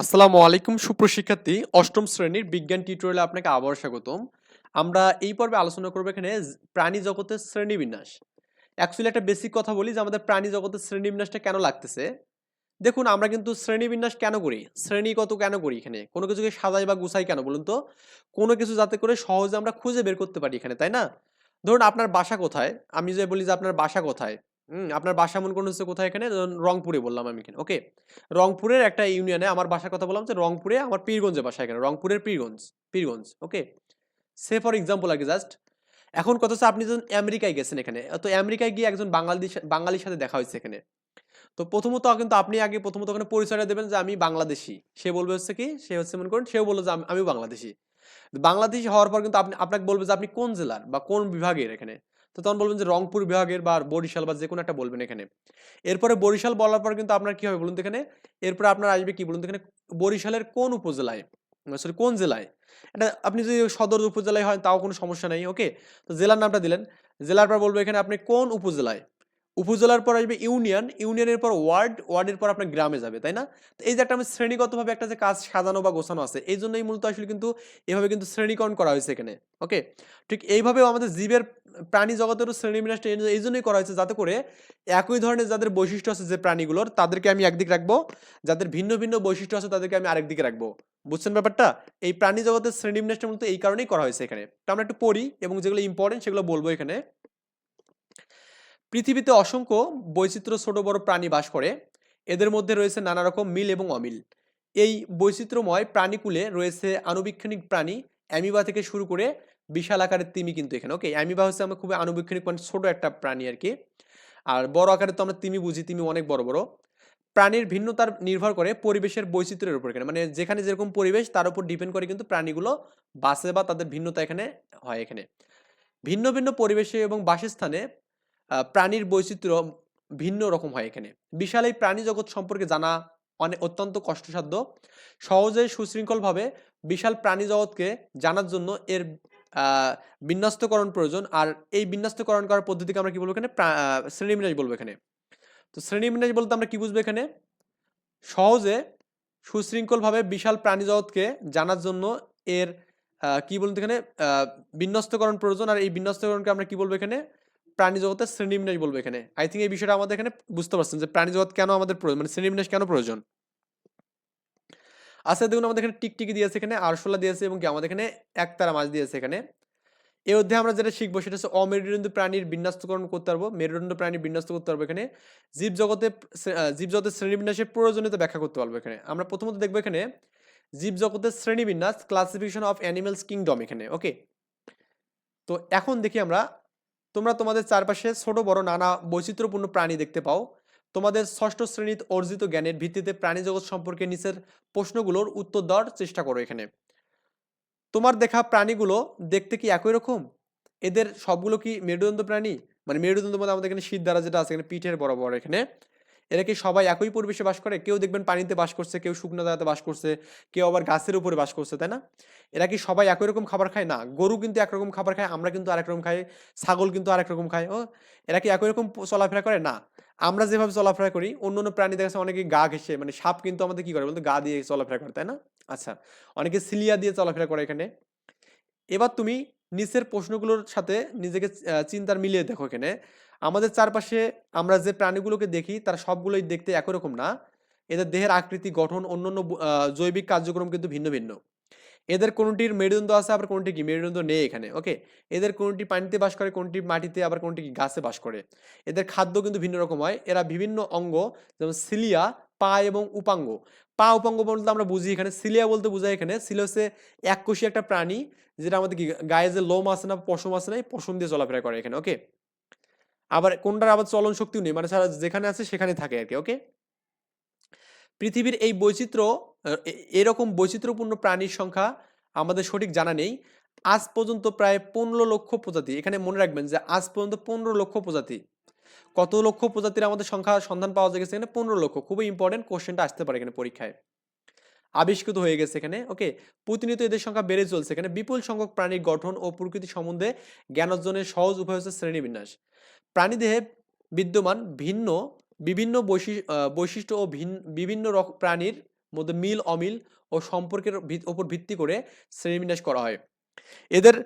আসসালামু আলাইকুম, সুপ্রশিক্ষার্থী। অষ্টম শ্রেণির বিজ্ঞান টিউটোরিয়ালে আপনাকে আবার স্বাগতম। আমরা এই পর্বে আলোচনা করব এখানে প্রাণী জগতের শ্রেণীবিন্যাস। অ্যাকচুয়ালি একটা বেসিক কথা বলি যে আমাদের প্রাণী জগতের শ্রেণীবিন্যাসটা কেন লাগতেছে। দেখুন, আমরা কিন্তু শ্রেণীবিন্যাস কেন করি? শ্রেণীগত কেন করি এখানে? কোনো কিছুকে সাজাই বা গুছাই কেন বলুন তো? কোনো কিছু যাতে করে সহজে আমরা খুঁজে বের করতে পারি এখানে, তাই না? ধরুন আপনার বাসা কোথায়? আমি যে বলি যে আপনার বাসা কোথায়? হুম, আপনার বাসা মনে করুন হচ্ছে কোথায় এখানে? রংপুরে বললাম আমি এখানে, ওকে? রংপুরের একটা ইউনিয়নে আমার বাসার কথা বললাম যে রংপুরে আমার পীরগঞ্জে বাসা এখানে, রংপুরের Pirganj Pirganj, okay? Say for example আগে জাস্ট এখন কথা হচ্ছে আপনি যখন আমেরিকায় গেছেন এখানে, তো আমেরিকায় গিয়ে একজন বাঙালি বাঙালির সাথে দেখা হয়েছে এখানে। তো প্রথমত কিন্তু আপনি আগে প্রথমত ওখানে পরিচয়টা দেবেন যে আমি বাংলাদেশি। সে বলবে হচ্ছে কি? সে হচ্ছে মনে করেন, সেও বলল যে আমি- আমিও বাংলাদেশি। বাংলাদেশি হওয়ার পর কিন্তু আপনি, আপনাকে বলবে যে আপনি কোন জেলার বা কোন বিভাগের এখানে? তো তখন বলবেন যে রংপুর বিভাগের বা বরিশাল বা যে কোনো একটা বলবেন এখানে। এরপরে বরিশাল বলার পর কিন্তু আপনার কি হবে বলুন তো এখানে? এরপরে আপনার আসবে কি বলুন তো এখানে? বরিশালের কোন উপজেলায়? সরি কোন জেলায়? এটা আপনি যদি সদর উপজেলায় হয় তাও কোনো সমস্যা নেই ওকে তো জেলার নামটা দিলেন। জেলার পর বলব এখানে আপনি কোন উপজেলায়? উপজেলার পর আসবে ইউনিয়ন, ইউনিয়নের পর ওয়ার্ড, ওয়ার্ডের পর আপনার গ্রামে যাবে, তাই না? এই যে একটা আমি শ্রেণীগতভাবে একটা যে কাজ সাজানো বা গোছানো আছে, এই জন্যই মূলত আসলে কিন্তু এভাবে কিন্তু শ্রেণীকরণ করা হয়েছে এখানে ওকে ঠিক এইভাবেও আমাদের জীবের প্রাণী জগতেরও শ্রেণীবিন্যাসটা এই- জন্যই করা হয়েছে যাতে করে একই ধরনের যাদের বৈশিষ্ট্য আছে যে প্রাণীগুলোর, তাদেরকে আমি একদিকে রাখব, যাদের ভিন্ন ভিন্ন বৈশিষ্ট্য আছে তাদেরকে আমি আরেক দিকে রাখব। বুঝছেন ব্যাপারটা? এই প্রাণী জগতের শ্রেণীবিন্যাসটা মূলত এই কারণেই করা হয়েছে এখানে। তো আমরা একটু পড়ি এবং যেগুলো ইম্পর্টেন্ট সেগুলো বলব এখানে। পৃথিবীতে অসংখ্য বৈচিত্র্য ছোট বড় প্রাণী বাস করে। এদের মধ্যে রয়েছে নানা রকম মিল এবং অমিল। এই বৈচিত্র্যময় প্রাণীকুলে রয়েছে আনুবীক্ষণিক প্রাণী, অ্যামিবা থেকে শুরু করে বিশাল আকারের তিমি কিন্তু এখানে, ওকে? অ্যামিবা হচ্ছে আমরা খুবই আনুবীক্ষণিক মানে ছোট একটা প্রাণী আর কি। আর বড় আকারে তো আমরা তিমি বুঝি, তিমি অনেক বড় বড়। প্রাণীর ভিন্নতার নির্ভর করে পরিবেশের বৈচিত্র্যের উপর এখানে। মানে যেখানে যেরকম পরিবেশ, তার উপর ডিপেন্ড করে কিন্তু প্রাণীগুলো বাসে বা তাদের ভিন্নতা এখানে হয় এখানে। ভিন্ন ভিন্ন পরিবেশে এবং বাসস্থানে প্রাণীর বৈচিত্র্য ভিন্ন রকম হয় এখানে। বিশাল এই প্রাণী জগৎ সম্পর্কে জানা অনেক অত্যন্ত কষ্টসাধ্য। সহজে সুশৃঙ্খলভাবে বিশাল প্রাণী জগৎকে জানার জন্য এর বিন্যস্তকরণ প্রয়োজন। আর এই বিন্যস্তকরণ করার পদ্ধতিকে আমরা কি বলব এখানে? শ্রেণীবিন্যাস বলব এখানে। তো শ্রেণীবিন্যাস বলতে আমরা কি বুঝব এখানে? সহজে সুশৃঙ্খলভাবে বিশাল প্রাণী জগৎকে জানার জন্য এর কি বলতে এখানে? বিন্যস্তকরণ প্রয়োজন। আর এই বিন্যস্তকরণকে আমরা কি বলব এখানে? প্রাণী জগতের শ্রেণীবিন্যাস বলব এখানে। আই থিঙ্ক এই বিষয়টা আমাদের এখানে বুঝতে পারছেন যে প্রাণী জগৎ কেন আমাদের প্রয়োজন মানে শ্রেণীবিন্যাস কেন প্রয়োজন। আচ্ছা দেখুন আমাদের এখানে টিকটিকি দিয়েছে এখানে, আরশোলা দিয়েছে এবং কি আমাদের এখানে একতারা মাছ দিয়েছে এখানে। এই অধ্যায়ে আমরা যেটা শিখব সেটা হচ্ছে অমেরুদণ্ড প্রাণীর বিন্যাস্তকরণ করতে পারব, মেরুদণ্ড প্রাণীর বিন্যস্ত করতে পারব এখানে। জীব জগতে জীব জগতের শ্রেণীবিন্যাসের প্রয়োজনীয়তা ব্যাখ্যা করতে পারব এখানে। আমরা প্রথমত দেখব এখানে জীব জগতের শ্রেণীবিন্যাস ক্লাসিফিকেশন অফ অ্যানিমেলস কিংডম এখানে ওকে তো এখন দেখি আমরা তোমরা তোমাদের চারপাশে ছোট, বড় নানা বৈচিত্র্যপূর্ণ প্রাণী দেখতে পাও। তোমাদের ষষ্ঠ শ্রেণীতে অর্জিত জ্ঞানের ভিত্তিতে প্রাণী জগৎ সম্পর্কে নিচের প্রশ্নগুলোর উত্তর দেওয়ার চেষ্টা করো এখানে। তোমার দেখা প্রাণীগুলো দেখতে কি একই রকম? এদের সবগুলো কি মেরুদণ্ড প্রাণী মানে মেরুদণ্ড মধ্যে আমাদের এখানে শীত দ্বারা যেটা আছে, এখানে পিঠের বরাবর এখানে। এরা কি সবাই একই পরিবেশে বাস করে? কেউ দেখবেন পানিতে বাস করছে, কেউ শুকনো জায়গাতে বাস করছে, কেউ আবার গাছের উপরে বাস করছে, তাই না? এরা কি সবাই একই রকম খাবার খায়? না, গরু কিন্তু একরকম খাবার খায়, আমরা কিন্তু আরেক রকম খাই, ছাগল কিন্তু আরেক রকম খায়। ও, এরা কি একই রকম চলাফেরা করে? না, আমরা যেভাবে চলাফেরা করি, অন্য অন্য প্রাণী দেখা যাচ্ছে অনেকে গা ঘেসে মানে সাপ কিন্তু আমাদের কি করে বলতো? গা দিয়ে চলাফেরা করে, তাই না? আচ্ছা অনেকে সিলিয়া দিয়ে চলাফেরা করে এখানে। এবার তুমি নিচের প্রশ্নগুলোর সাথে নিজেকে চিন্তার মিলিয়ে দেখো এখানে। আমাদের চারপাশে আমরা যে প্রাণীগুলোকে দেখি, তারা সবগুলোই দেখতে একই রকম না। এদের দেহের আকৃতি, গঠন, অন্যান্য জৈবিক কার্যক্রম কিন্তু ভিন্ন ভিন্ন। এদের কোনটির মেরুদণ্ড আছে, আবার কোনটি কি? মেরুদণ্ড নেই এখানে, ওকে? এদের কোনটি পানিতে বাস করে, কোনটি মাটিতে, আবার কোনটি কি? গাছে বাস করে। এদের খাদ্য কিন্তু ভিন্ন রকম হয়। এরা বিভিন্ন অঙ্গ, যেমন সিলিয়া, পা এবং উপাঙ্গ। পা, উপাঙ্গ বলতে আমরা বুঝি এখানে। সিলিয়া বলতে বোঝায় এখানে। সিলিয়া হচ্ছে এককোষী একটা প্রাণী, যেটা আমাদের গায়ে যে লোম আছে না, পশম আছে না, এই পশম দিয়ে চলাফেরা করে এখানে, ওকে? আবার কোনটার আবার চলন শক্তিও নেই মানে সারা যেখানে আছে সেখানে থাকে আর কি ওকে পৃথিবীর এই বৈচিত্র্য এরকম বৈচিত্র্যপূর্ণ প্রাণীর সংখ্যা আমাদের সঠিক জানা নেই। আজ পর্যন্ত প্রায় পনেরো লক্ষ প্রজাতি, এখানে মনে রাখবেন যে আজ পর্যন্ত পনেরো লক্ষ প্রজাতি। কত লক্ষ প্রজাতির আমাদের সংখ্যা সন্ধান পাওয়া গেছে এখানে? পনেরো লক্ষ, খুবই ইম্পর্টেন্ট কোশ্চেনটা আসতে পারে এখানে পরীক্ষায়। আবিষ্কৃত হয়ে গেছে এখানে ওকে প্রতিনিয়ত এদের সংখ্যা বেড়ে চলছে এখানে। বিপুল সংখ্যক প্রাণীর গঠন ও প্রকৃতি সম্বন্ধে জ্ঞান অর্জনের সহজ উপায় হচ্ছে শ্রেণীবিন্যাস। প্রাণীদেহে বিদ্যমান ভিন্ন, বিভিন্ন বৈশি- বৈশিষ্ট্য ও ভিন- বিভিন্ন প্রাণীর মধ্যে মিল, অমিল ও সম্পর্কের ওপর ভিত্তি করে শ্রেণীবিন্যাস করা হয়। এদের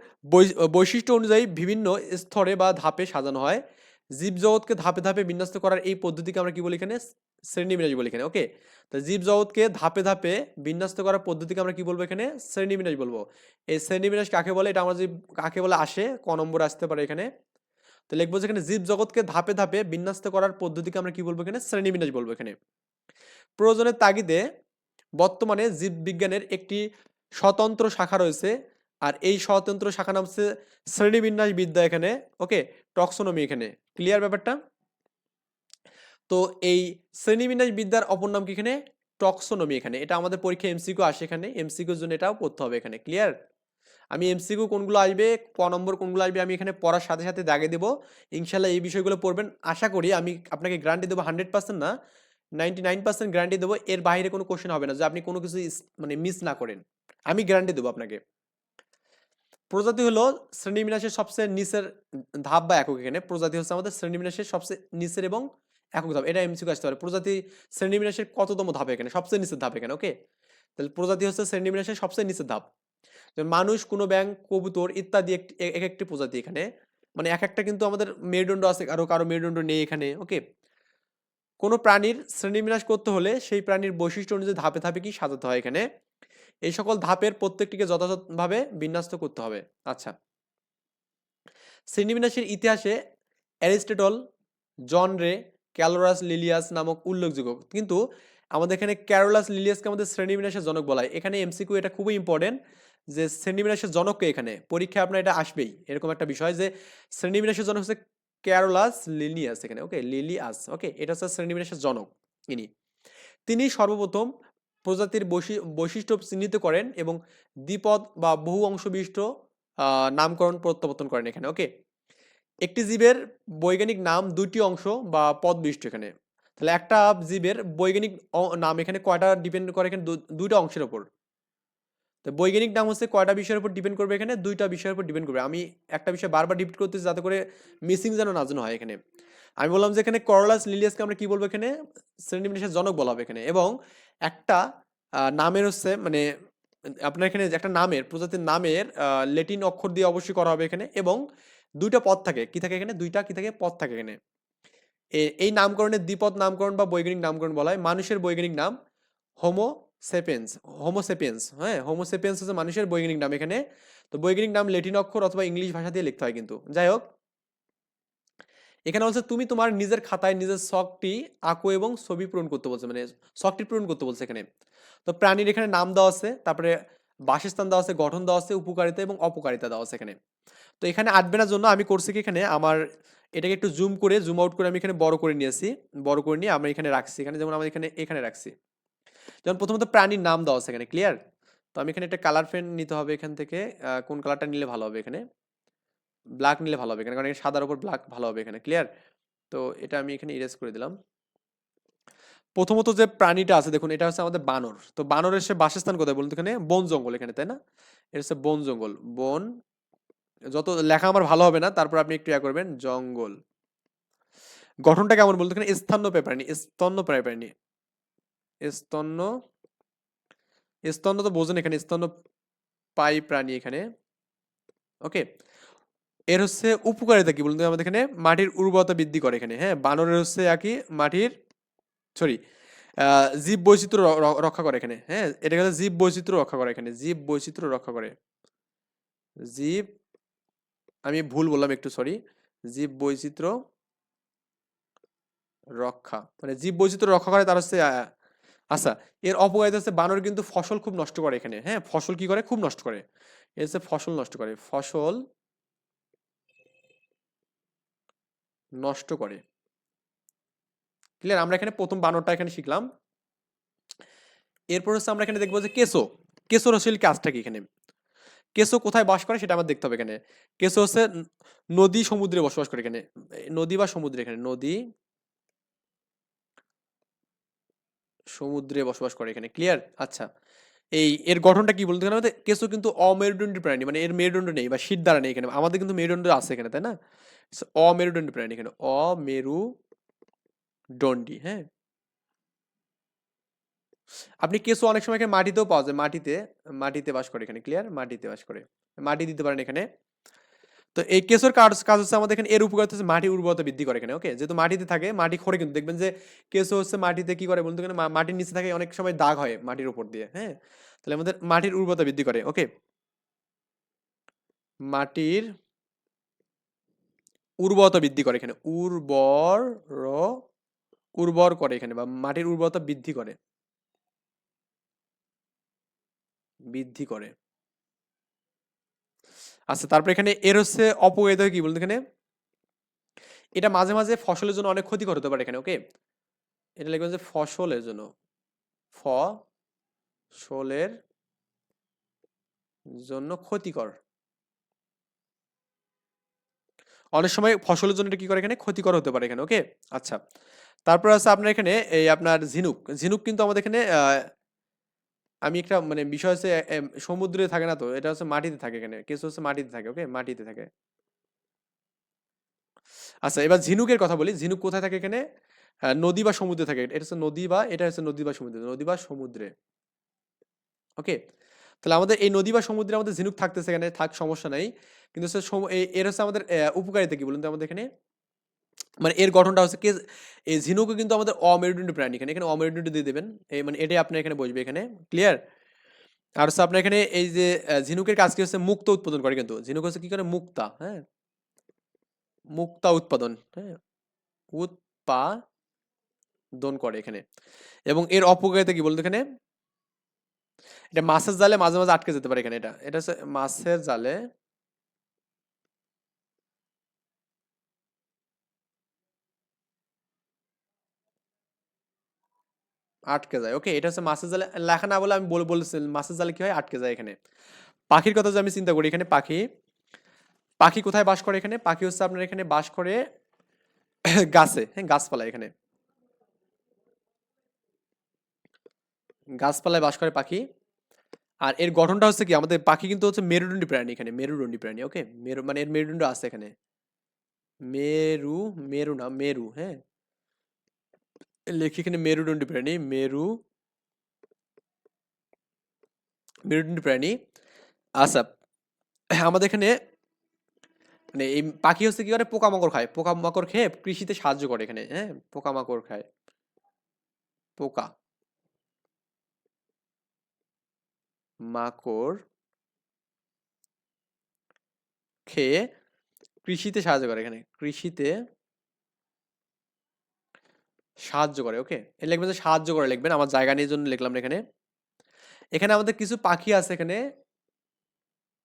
বৈশিষ্ট্য অনুযায়ী বিভিন্ন স্তরে বা ধাপে সাজানো হয়। জীবজগৎকে ধাপে ধাপে বিন্যস্ত করার এই পদ্ধতিকে আমরা কি বলি এখানে? শ্রেণীবিন্যাস বলি এখানে, ওকে? তো জীবজগৎকে ধাপে ধাপে বিন্যস্ত করার পদ্ধতিকে আমরা কি বলব এখানে? শ্রেণীবিন্যাস বলব। এই শ্রেণীবিন্যাস কাকে বলে? এটা আমরা যদি কাকে বলে? আসে, ক নম্বর আসতে পারে এখানে। তো লিখব যে এখানে জীবজগৎকে ধাপে ধাপে বিন্যস্ত করার পদ্ধতিকে আমরা কি বলব এখানে? শ্রেণীবিন্যাস বলব এখানে। প্রয়োজনের তাগিদে বর্তমানে জীববিজ্ঞানের একটি স্বতন্ত্র শাখা রয়েছে আর এই স্বতন্ত্র শাখা নাম হচ্ছে শ্রেণীবিন্যাস বিদ্যা এখানে, ওকে? টক্সোনমি এখানে। ক্লিয়ার ব্যাপারটা? তো এই শ্রেণীবিন্যাস বিদ্যার অপর নাম কি এখানে? টক্সোনমি এখানে। এটা আমাদের পরীক্ষা এমসিকিউ আসে এখানে, এমসিকিউর জন্য এটাও পড়তে হবে এখানে। ক্লিয়ার? আমি এমসিকিউ কোনগুলো আসবে, ক নম্বর কোনগুলো আসবে আমি এখানে পড়ার সাথে সাথে দাগে দেবো। ইনশাল্লাহ এই বিষয়গুলো পড়বেন। আশা করি আমি আপনাকে গ্যারান্টি দেবো হান্ড্রেড পার্সেন্ট না নাইনটি নাইন পার্সেন্ট গ্যারান্টি দেবো। এর বাইরে কোনো কোশ্চেন হবে না যে আপনি কোনো কিছু মানে মিস না করেন। আমি গ্যারান্টি দেবো আপনাকে। প্রজাতি হলো শ্রেণীবিন্যাসের সবচেয়ে নিচের ধাপ বা একক এখানে। প্রজাতি হচ্ছে আমাদের শ্রেণীবিন্যাসের সবচেয়ে নিচের এবং একক ধাপ। এটা এমসিকিউ আসতে পারে। প্রজাতি শ্রেণীবিন্যাসের কততম ধাপ এখানে? সবচেয়ে নিচের ধাপ এখানে ওকে তাহলে প্রজাতি হচ্ছে শ্রেণীবিন্যাসের সবচেয়ে নিচের ধাপ। মানুষ, কোনো ব্যাং কবুতর ইত্যাদি এক একটি প্রজাতি এখানে। মানে এক একটা কিন্তু আমাদের মেরুদণ্ড আছে, কারও কারও মেরুদণ্ড নেই এখানে ওকে কোনো প্রাণীর শ্রেণীবিন্যাস করতে হলে সেই প্রাণীর বৈশিষ্ট্য অনুযায়ী ধাপে ধাপে কি সাজাতে হয় এখানে? এই সকল ধাপের প্রত্যেকটিকে যথাযথভাবে বিন্যস্ত করতে হবে। আচ্ছা। শ্রেণীবিন্যাসের ইতিহাসে অ্যারিস্টটল, জন রে, ক্যালোরাস লিলিয়াস নামক উল্লেখযোগ্য। কিন্তু আমাদের এখানে ক্যারোলাস লিলিয়াসকে আমাদের শ্রেণীবিন্যাসের জনক বলা হয়। এখানে এমসিকিউ এটা খুবই ইম্পর্টেন্ট যে শ্রেণীবিন্যাসের জনককে এখানে? পরীক্ষায় আপনার এটা আসবেই। এরকম একটা বিষয় যে শ্রেণীবিন্যাসের জনক হচ্ছে ক্যারোলাস লিলিয়াস এখানে ওকে লিলিয়াস ওকে এটা হচ্ছে শ্রেণীবিন্যাসের জনক ইনি। তিনি সর্বপ্রথম প্রজাতির বৈশি- বৈশিষ্ট্য চিহ্নিত করেন এবং দ্বিপদ বা বহু অংশ বিশিষ্ট নামকরণ প্রত্যাবর্তন করেন এখানে ওকে একটি জীবের বৈজ্ঞানিক নাম দুইটি অংশ বা পদ বিশিষ্ট এখানে। তাহলে একটা জীবের বৈজ্ঞানিক নাম এখানে কয়টা ডিপেন্ড করে এখানে? দু- দুইটা অংশের ওপর। তো বৈজ্ঞানিক নাম হচ্ছে কয়টা বিষয়ের উপর ডিপেন্ড করবে এখানে? দুইটা বিষয়ের উপর ডিপেন্ড করবে। আমি একটা বিষয় বারবার ডিপেন্ড করতেছি যাতে করে মিসিং যেন না হয় এখানে। আমি বললাম যে এখানে করলাস লিলিয়াসকে আমরা কি বলব এখানে? শ্রেণীবিন্যাসের জনক বলা হবে এখানে। এবং একটা নামের হচ্ছে মানে আপনার এখানে একটা নামের, প্রজাতির নামের লেটিন অক্ষর দিয়ে অবশ্যই করা হবে এখানে। এবং দুইটা পদ থাকে। কি থাকে এখানে? দুইটা, কি থাকে? পদ থাকে এখানে। এই নামকরণের দ্বিপদ নামকরণ বা বৈজ্ঞানিক নামকরণ বলা হয়। মানুষের বৈজ্ঞানিক নাম হোমো সেপেন্স হোমো সেপিয়েন্স হ্যাঁ? হোমো সেপিয়েন্স হচ্ছে মানুষের বৈজ্ঞানিক নাম এখানে। তো বৈজ্ঞানিক নাম লেটিন অক্ষর অথবা ইংলিশ ভাষা দিয়ে লিখতে হয় কিন্তু। যাই হোক। এখানে বলছে, তুমি তোমার নিজের খাতায় নিজের শখটি আঁকো এবং ছবি পূরণ করতে বলছে। মানে শখটি পূরণ করতে বলছে এখানে। তো প্রাণীর এখানে নাম দেওয়া আছে, তারপরে বাসস্থান দেওয়া আছে, গঠন দেওয়া আছে, উপকারিতা এবং অপকারিতা দেওয়া আছে এখানে। তো এখানে আটবেনার জন্য আমি করছি কি এখানে? আমার এটাকে একটু জুম করে জুম আউট করে আমি এখানে বড় করে নিয়েছি। বড় করে নিয়ে আমরা এখানে রাখছি। এখানে যেমন আমরা এখানে এখানে রাখছি। যেমন প্রথমত প্রাণীর নাম দেওয়া আছে এখানে ক্লিয়ার তো আমি এখানে একটা কালার পেন নিতে হবে এখান থেকে কোন কালারটা নিলে ভালো হবে এখানে? ব্ল্যাক নিলে ভালো হবে এখানে, কারণ এখানে সাদার উপর ব্ল্যাক ভালো হবে এখানে ক্লিয়ার তো এটা আমি এখানে ইরেজ করে দিলাম। প্রথমত যে প্রাণীটা আছে, দেখুন এটা হচ্ছে আমাদের বানর, তো বানরের সে বাসস্থান কোথায় বলুন এখানে? বন জঙ্গল এখানে, তাই না? এটা হচ্ছে বন জঙ্গল, বন, যত লেখা আমার ভালো হবে না, তারপর আপনি একটু ইয়া করবেন, জঙ্গল। গঠনটা কেমন বলতো এখানে? স্তন্যপায়ী প্রাণী স্তন্যপায়ী প্রাণী। স্তন্য স্তন্য তো বোঝেন এখানে, স্তন্য পাই প্রাণী এখানে ওকে এর হচ্ছে উপকারিতা কি বলুন তো? আমাদের এখানে মাটির উর্বরতা বৃদ্ধি করে এখানে হ্যাঁ? বানরের হচ্ছে একই মাটির সরি জীব বৈচিত্র্য রক্ষা করে এখানে হ্যাঁ? এটা হচ্ছে জীব বৈচিত্র্য রক্ষা করে এখানে, জীব বৈচিত্র্য রক্ষা করে। জীব, আমি ভুল বললাম একটু সরি জীব বৈচিত্র্য রক্ষা মানে জীব বৈচিত্র্য রক্ষা করে তার হচ্ছে আচ্ছা এর অপকারিতা হচ্ছে বানর কিন্তু ফসল খুব নষ্ট করে এখানে। হ্যাঁ ফসল কি করে? খুব নষ্ট করে। এর হচ্ছে ফসল নষ্ট করে। ফসল নষ্ট করে। ক্লিয়ার আমরা এখানে প্রথম বানরটা এখানে শিখলাম। এরপর হচ্ছে আমরা এখানে দেখব যে কেসো কেসোর আসলে কাজটা কি এখানে? কেসো কোথায় বাস করে সেটা আমার দেখতে হবে এখানে। কেসো হচ্ছে নদী সমুদ্রে বসবাস করে এখানে। নদী বা সমুদ্রে এখানে। নদী সমুদ্রে বসবাস করে এখানে। ক্লিয়ার আচ্ছা। এই এর গঠনটা কি বলতে গেলে কেসো কিন্তু অমেরুদণ্ডী প্রাণী মানে এর মেরুদণ্ড নেই বা শীত দ্বারা নেই এখানে। আমাদের কিন্তু মেরুদণ্ড আছে এখানে, তাই না? অমেরুদণ্ডী প্রাণী এখানে। অমেরুদণ্ডী হ্যাঁ। আপনি কেঁচো অনেক সময় এখানে মাটিতেও পাওয়া যায়। মাটিতে মাটিতে বাস করে এখানে ক্লিয়ার মাটিতে বাস করে। মাটি দিতে পারেন এখানে। তো এই কেঁচোর কাজ কাজ হচ্ছে আমাদের এখানে, এর উপকার হচ্ছে মাটি উর্বরতা বৃদ্ধি করে এখানে ওকে যেহেতু মাটিতে থাকে, মাটি খড়ে কিন্তু, দেখবেন যে কেঁচো হচ্ছে মাটিতে কি করে বলতে মাটির নিচে থাকে, অনেক সময় দাগ হয় মাটির উপর দিয়ে হ্যাঁ? তাহলে আমাদের মাটির উর্বরতা বৃদ্ধি করে ওকে মাটির উর্বরতা বৃদ্ধি করে এখানে, উর্বর উর্বর করে এখানে, বা মাটির উর্বরতা বৃদ্ধি করে। বৃদ্ধি করে। আচ্ছা তারপর এখানে এর হচ্ছে অপকারিতা কি বলতে এখানে? এটা মাঝে মাঝে ফসলের জন্য অনেক ক্ষতিকর হতে পারে এখানে ওকে এটা লিখবেন যে ফসলের জন্য। ফসলের জন্য ক্ষতিকর। অনেক সময় ফসলের জন্য কি করে এখানে? ক্ষতিকর হতে পারে এখানে ওকে আচ্ছা তারপর আছে আপনার এখানে এই আপনার ঝিনুক। ঝিনুক কিন্তু আমাদের এখানে আমি একটা মানে বিষয় হচ্ছে সমুদ্রে থাকে না তো, এটা হচ্ছে মাটিতে থাকে এখানে, কিছু হচ্ছে মাটিতে থাকে ওকে মাটিতে থাকে। আচ্ছা এবার ঝিনুকের কথা বলি, ঝিনুক কোথায় থাকে এখানে? নদী বা সমুদ্রে থাকে, এটা হচ্ছে নদী বা, এটা হচ্ছে নদী বা সমুদ্রে, নদী বা সমুদ্রে। ওকে তাহলে আমাদের এই নদী বা সমুদ্রে আমাদের ঝিনুক থাকতেছে এখানে, থাক সমস্যা নাই। কিন্তু এর হচ্ছে আমাদের উপকারিতা কি বলুন তো আমাদের এখানে? মানে এর গঠনটা হচ্ছে কি, এই ঝিনুকও কিন্তু আমাদের অমেরুদণ্ডী প্রাণী। এখানে এখানে অমেরুদণ্ডী দিয়ে দেবেন। এই মানে এটাই আপনার এখানে বসবে এখানে। ক্লিয়ার আর হচ্ছে আপনার এখানে এই যে ঝিনুকের কাজ কি হচ্ছে? মুক্ত উৎপাদন করে কিন্তু। ঝিনুক হচ্ছে কি করে? মুক্তা হ্যাঁ? মুক্তা উৎপাদন হ্যাঁ? উৎপাদন করে এখানে। এবং এর অপকারিতা কি বলতো এখানে? এটা মাছের জালে মাঝে মাঝে আটকে যেতে পারে এখানে এটা। এটা হচ্ছে মাছের জালে আটকে যায়। ওকে এটা হচ্ছে মাছের জালে, লেখা না বলে আমি বলে, বলেছি, মাছের জালে কি হয়? আটকে যায় এখানে। পাখির কথা যদি আমি চিন্তা করি, এখানে পাখি পাখি কোথায় বাস করে এখানে? পাখি হচ্ছে আপনার এখানে বাস করে গাছে হ্যাঁ গাছপালা এখানে। গাছপালায় বাস করে পাখি। আর এর গঠনটা হচ্ছে কি? আমাদের পাখি কিন্তু হচ্ছে মেরুদণ্ডী প্রাণী এখানে, মেরুদণ্ডী প্রাণী ওকে মেরু মানে এর মেরুদণ্ড আছে এখানে। মেরু মেরু না, মেরু হ্যাঁ? লেখি এখানে মেরুদণ্ডী প্রাণী মেরু মেরুদণ্ডী প্রাণী আচ্ছা আমাদের এখানে মানে এই পাখি হচ্ছে কি করে পোকামাকড় খায় পোকামাকড় খেয়ে কৃষিতে সাহায্য করে এখানে হ্যাঁ পোকামাকড় খায় পোকা মাকড় খেয়ে কৃষিতে সাহায্য করে এখানে কৃষিতে সাহায্য করে ওকে লিখবেন যে সাহায্য করে লিখবেন আমার জায়গা নিয়ে জন্য লিখলাম এখানে। এখানে আমাদের কিছু পাখি আছে এখানে।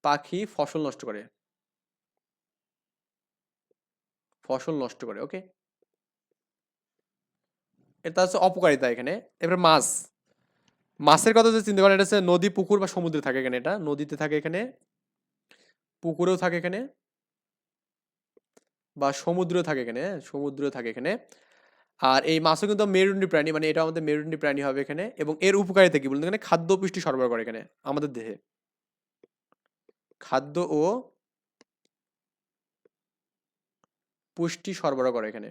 পাখি ফসল নষ্ট করে। ফসল নষ্ট করে ওকে এটা হচ্ছে অপকারিতা এখানে। এবার মাছ। মাছের কথা যে চিন্তা করেন এটা হচ্ছে নদী পুকুর বা সমুদ্রে থাকে এখানে এটা। নদীতে থাকে এখানে। পুকুরেও থাকে এখানে। বা সমুদ্রেও থাকে এখানে হ্যাঁ, সমুদ্রেও থাকে এখানে। আর এই মাছও কিন্তু মেরুদণ্ডী প্রাণী মানে এটা আমাদের মেরুদণ্ডী প্রাণী হবে এখানে। এবং এর উপকারিতা কি বলুন? এখানে খাদ্য পুষ্টি সরবরাহ করে এখানে, আমাদের দেহে। খাদ্য ও পুষ্টি সরবরাহ করে এখানে।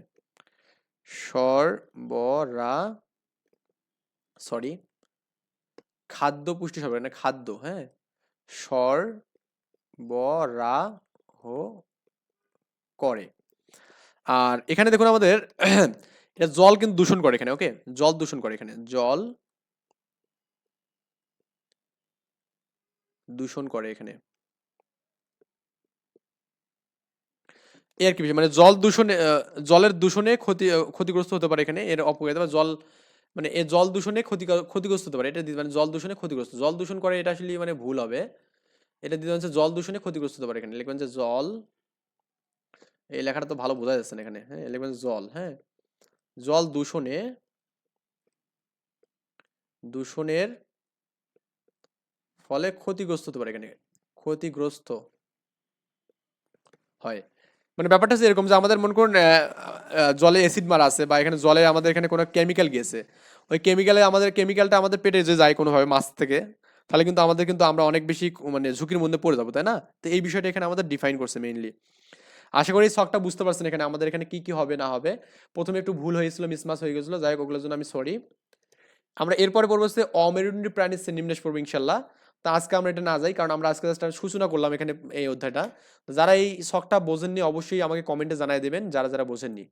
সরবরা, সরি, খাদ্য পুষ্টি সরবরাহ, না খাদ্য হ্যাঁ? সরবরাহ করে। আর এখানে দেখুন আমাদের এটা জল কিন্তু দূষণ করে এখানে ওকে জল দূষণ করে এখানে। জল দূষণ করে এখানে। এর কি বিষয় মানে জল দূষণে জলের দূষণে ক্ষতি ক্ষতিগ্রস্ত হতে পারে এখানে, এর অপকারিতা বা জল মানে এ জল দূষণে ক্ষতি ক্ষতিগ্রস্ত হতে পারে। এটা দিতে মানে জল দূষণে ক্ষতিগ্রস্ত। জল দূষণ করে এটা আসলে মানে ভুল হবে। এটা দিতে হচ্ছে জল দূষণে ক্ষতিগ্রস্ত হতে পারে এখানে। লিখবেন যে জল এই লেখাটা তো ভালো বোঝা যাচ্ছে না এখানে হ্যাঁ? লিখবেন জল হ্যাঁ? জল দূষণে, দূষণের ফলে ক্ষতিগ্রস্ত হতে পারে এখানে, ক্ষতিগ্রস্ত হয়। মানে ব্যাপারটা হচ্ছে এরকম যে আমাদের মনে করুন জলে অ্যাসিড মারা আছে বা এখানে জলে আমাদের এখানে কোনো কেমিক্যাল গিয়েছে, ওই কেমিক্যালে আমাদের কেমিক্যালটা আমাদের পেটে যে যায় কোনোভাবে মাছ থেকে, তাহলে কিন্তু আমাদের কিন্তু আমরা অনেক বেশি মানে ঝুঁকির মধ্যে পড়ে যাব, তাই না? তো এই বিষয়টা এখানে আমাদের ডিফাইন করছে মেইনলি আশা করি শখটা বুঝতে পারছেন এখানে আমাদের এখানে কি কি হবে, না হবে। প্রথমে একটু ভুল হয়েছিল মিসমাস হয়ে গেছিল, যাই হোক ওগুলোর জন্য আমি সরি আমরা এরপরে পড়ব হচ্ছে অমেরুদণ্ডী প্রাণীর শ্রেণীবিন্যাস পড়ব ইনশাল্লাহ। তা আজকে আমরা এটা না যাই, কারণ আমরা আজকে জাস্ট সূচনা করলাম এখানে এই অধ্যায়টা। যারা এই শখটা বোঝেননি অবশ্যই আমাকে কমেন্টে জানাই দেবেন, যারা যারা বোঝেননি।